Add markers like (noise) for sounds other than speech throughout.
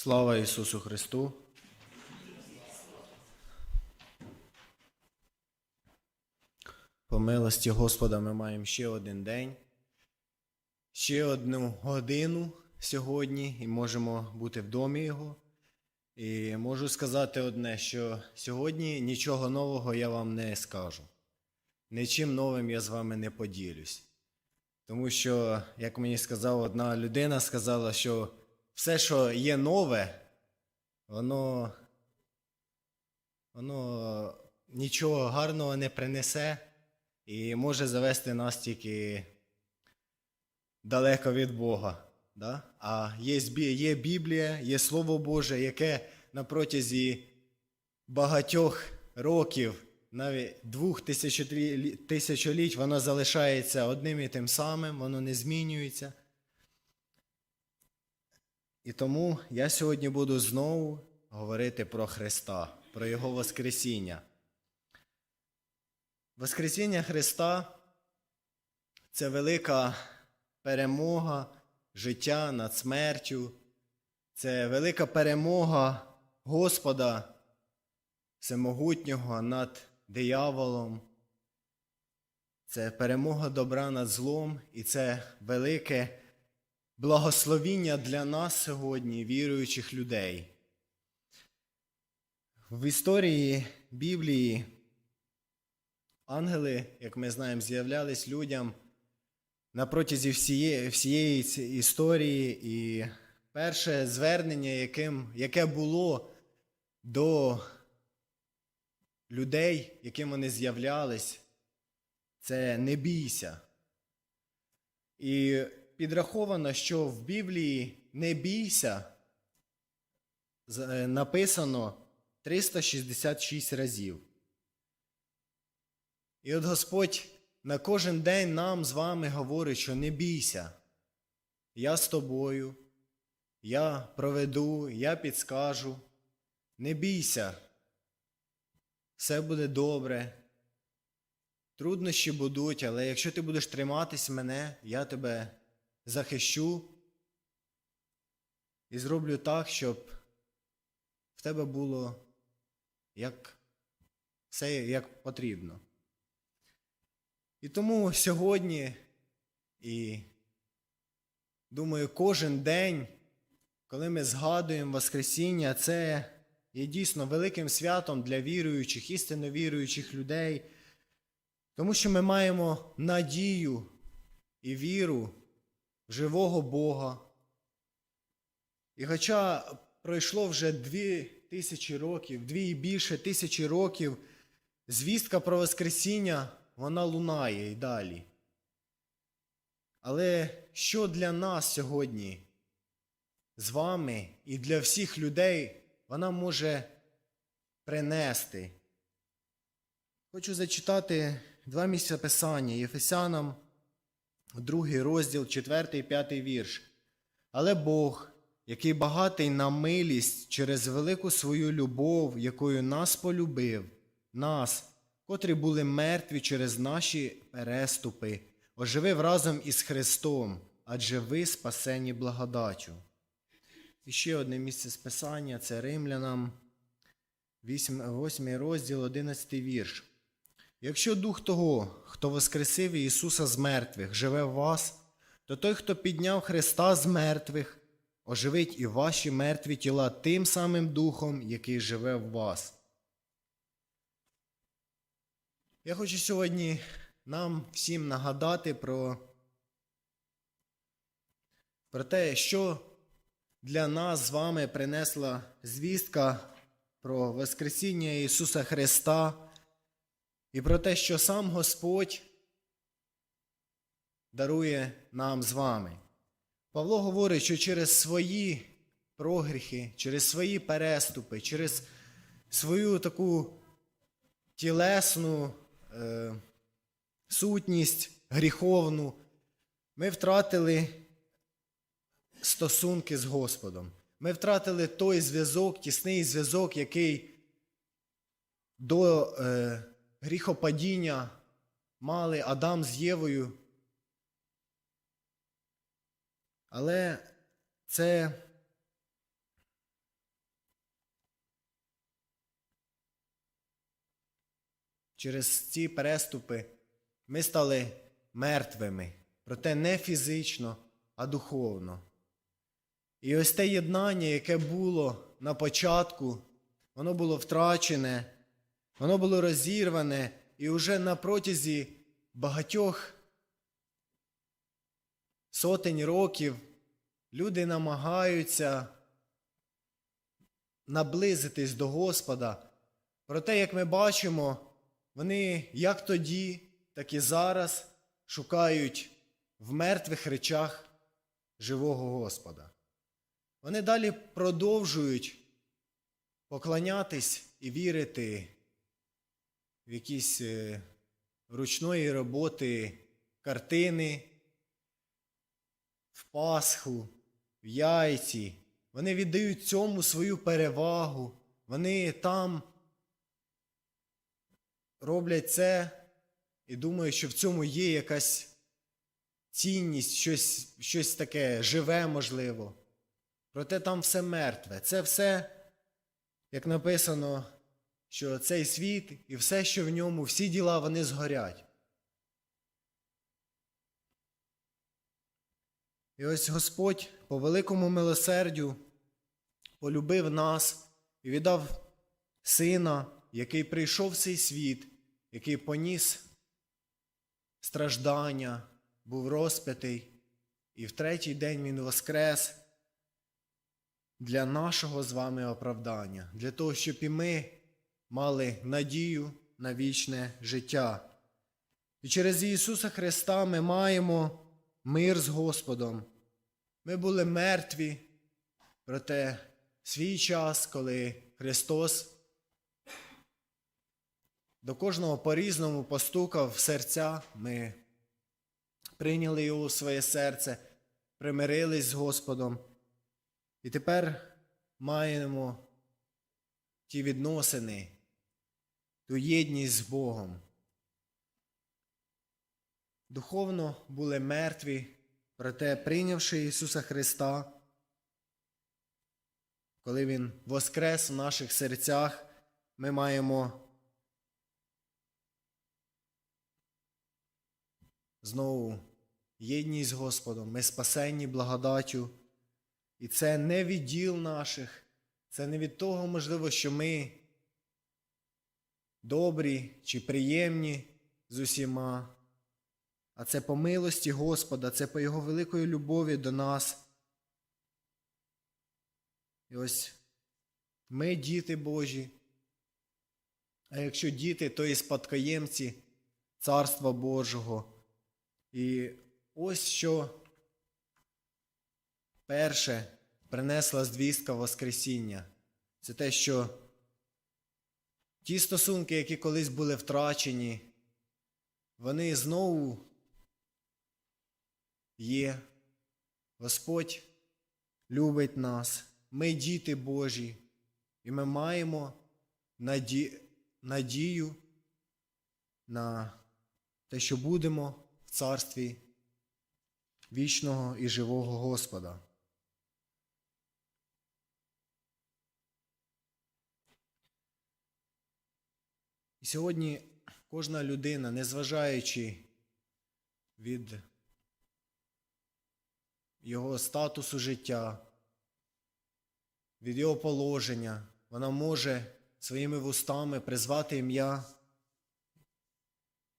Слава Ісусу Христу! По милості Господа ми маємо ще один день, ще одну годину сьогодні і можемо бути в домі Його. І можу сказати одне, що сьогодні нічого нового я вам не скажу. Нічим новим я з вами не поділюсь. Тому що, як мені сказала одна людина, сказала, що все, що є нове, воно, воно нічого гарного не принесе і може завести нас тільки далеко від Бога. Да? А є, є Біблія, є Слово Боже, яке на протязі багатьох років, навіть двох тисячолі- тисячоліть, воно залишається одним і тим самим, воно не змінюється. І тому я сьогодні буду знову говорити про Христа, про Його Воскресіння. Воскресіння Христа це велика перемога життя над смертю, це велика перемога Господа Всемогутнього над дияволом. Це перемога добра над злом, і це велике благословіння для нас сьогодні, віруючих людей. В історії Біблії ангели, як ми знаємо, з'являлись людям на протязі всієї, всієї історії. І перше звернення, яким, яке було до людей, яким вони з'являлись, це не бійся. І підраховано, що в Біблії не бійся е, написано 366 разів. І от Господь на кожен день нам з вами говорить, що не бійся. Я з тобою, я проведу, я підскажу. Не бійся. Все буде добре. Труднощі будуть, але якщо ти будеш триматись мене, я тебе захищу і зроблю так, щоб в тебе було як все як потрібно. І тому сьогодні, і думаю, кожен день, коли ми згадуємо Воскресіння, це є дійсно великим святом для віруючих, істинно віруючих людей, тому що ми маємо надію і віру живого Бога. І хоча пройшло вже дві тисячі років, дві і більше тисячі років, звістка про Воскресіння, вона лунає і далі. Але що для нас сьогодні з вами і для всіх людей вона може принести? Хочу зачитати два місця писання Єфесянам, другий розділ, 4 і 5 вірш. Але Бог, який багатий на милість через велику свою любов, якою нас полюбив, нас, котрі були мертві через наші переступи, оживив разом із Христом, адже ви спасені благодаттю. І ще одне місце з Писання це Римлянам, 8 розділ, 11 вірш. Якщо дух того, хто воскресив Ісуса з мертвих, живе в вас, то той, хто підняв Христа з мертвих, оживить і ваші мертві тіла тим самим духом, який живе в вас. Я хочу сьогодні нам всім нагадати про, про те, що для нас з вами принесла звістка про Воскресіння Ісуса Христа і про те, що сам Господь дарує нам з вами. Павло говорить, що через свої прогріхи, через свої переступи, через свою таку тілесну е, сутність гріховну, ми втратили стосунки з Господом. Ми втратили той зв'язок, тісний зв'язок, який до е, гріхопадіння мали Адам з Євою. Але це через ці переступи ми стали мертвими, проте не фізично, а духовно. І ось те єднання, яке було на початку, воно було втрачене воно було розірване, і вже на протязі багатьох сотень років люди намагаються наблизитись до Господа. Проте, як ми бачимо, вони як тоді, так і зараз шукають в мертвих речах живого Господа. Вони далі продовжують поклонятись і вірити в якісь е, ручної роботи картини, в Пасху, в яйці. Вони віддають цьому свою перевагу. Вони там роблять це і думають, що в цьому є якась цінність, щось, щось таке живе, можливо. Проте там все мертве. Це все, як написано, що цей світ і все, що в ньому, всі діла вони згорять. І ось Господь по великому милосердю полюбив нас і віддав Сина, який прийшов в цей світ, який поніс страждання, був розп'ятий, і в третій день Він воскрес для нашого з вами оправдання, для того, щоб і ми мали надію на вічне життя. І через Ісуса Христа ми маємо мир з Господом. Ми були мертві, проте свій час, коли Христос до кожного по-різному постукав в серця, ми прийняли його у своє серце, примирились з Господом. І тепер маємо ті відносини, ту єдність з Богом. Духовно були мертві, проте прийнявши Ісуса Христа, коли Він воскрес в наших серцях, ми маємо знову єдність з Господом, ми спасенні благодаттю. І це не від діл наших, це не від того, можливо, що ми добрі чи приємні з усіма, а це по милості Господа, це по Його великої любові до нас. І ось ми діти Божі. А якщо діти, то і спадкоємці Царства Божого. І ось що перше принесла звістка Воскресіння. Це те, що ті стосунки, які колись були втрачені, вони знову є. Господь любить нас, ми діти Божі, і ми маємо наді... надію на те, що будемо в царстві вічного і живого Господа. Сьогодні кожна людина, незважаючи від його статусу життя, від його положення, вона може своїми вустами призвати ім'я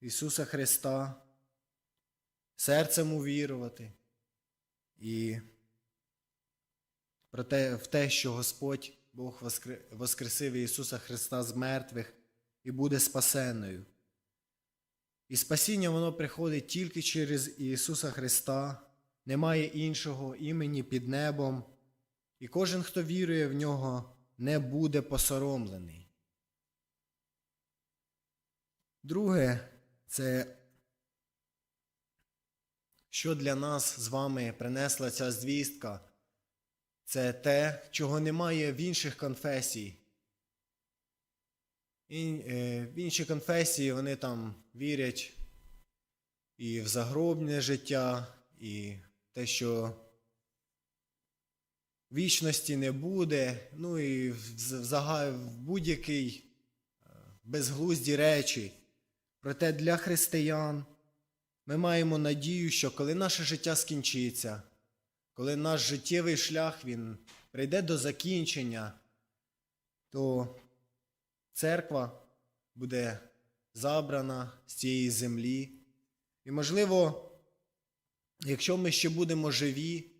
Ісуса Христа, серцем увірувати і про те, в те, що Господь Бог воскресив Ісуса Христа з мертвих і буде спасенною. І спасіння воно приходить тільки через Ісуса Христа, немає іншого імені під небом, і кожен, хто вірує в нього, не буде посоромлений. Друге, це що для нас з вами принесла ця звістка? Це те, чого немає в інших конфесій. Е, в інші конфесії вони там вірять і в загробне життя, і те, що вічності не буде, ну і в, в, будь-який е, безглузді речі. Проте для християн ми маємо надію, що коли наше життя скінчиться, коли наш життєвий шлях він прийде до закінчення, то церква буде забрана з цієї землі. І, можливо, якщо ми ще будемо живі,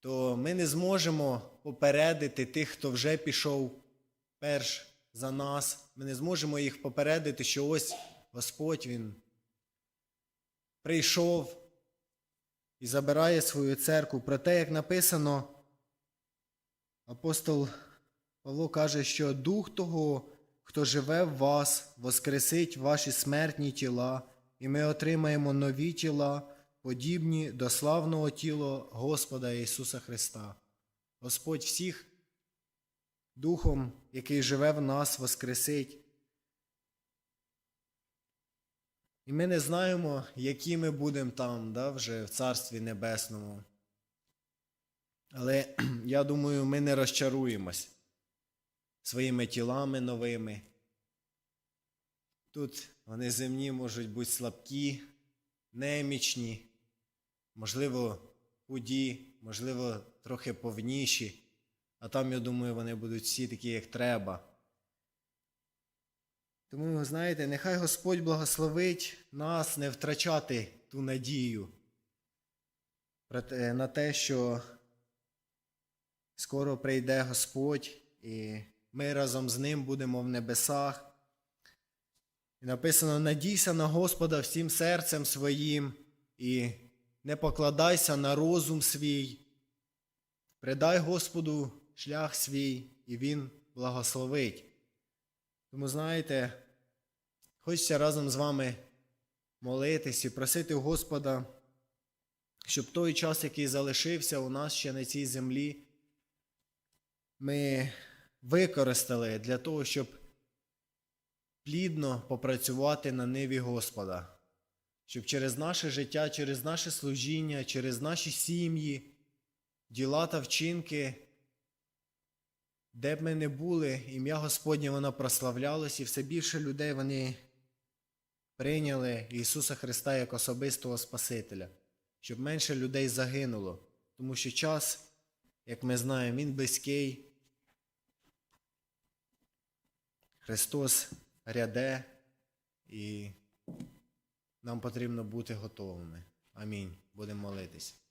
то ми не зможемо попередити тих, хто вже пішов перш за нас. Ми не зможемо їх попередити, що ось Господь Він прийшов і забирає свою церкву. Про те, як написано, апостол Павло каже, що Дух того, хто живе в вас, воскресить ваші смертні тіла, і ми отримаємо нові тіла, подібні до славного тіла Господа Ісуса Христа. Господь всіх Духом, який живе в нас, воскресить. І ми не знаємо, які ми будемо там, да, вже в Царстві Небесному. Але (clears throat) я думаю, ми не розчаруємось своїми тілами новими. Тут вони земні можуть бути слабкі, немічні, можливо, худі, можливо, трохи повніші, а там, я думаю, вони будуть всі такі, як треба. Тому, знаєте, нехай Господь благословить нас не втрачати ту надію на те, що скоро прийде Господь, і ми разом з Ним будемо в небесах. І написано: надійся на Господа всім серцем своїм і не покладайся на розум свій. Предай Господу шлях свій, і Він благословить. Тому, знаєте, хочеться разом з вами молитись і просити Господа, щоб той час, який залишився у нас ще на цій землі, ми використали для того, щоб плідно попрацювати на ниві Господа, щоб через наше життя, через наше служіння, через наші сім'ї, діла та вчинки, де б ми не були, ім'я Господнє воно прославлялось, і все більше людей вони прийняли Ісуса Христа як особистого Спасителя, щоб менше людей загинуло, тому що час, як ми знаємо, Він близький. Христос ряде, і нам потрібно бути готовими. Амінь. Будемо молитись.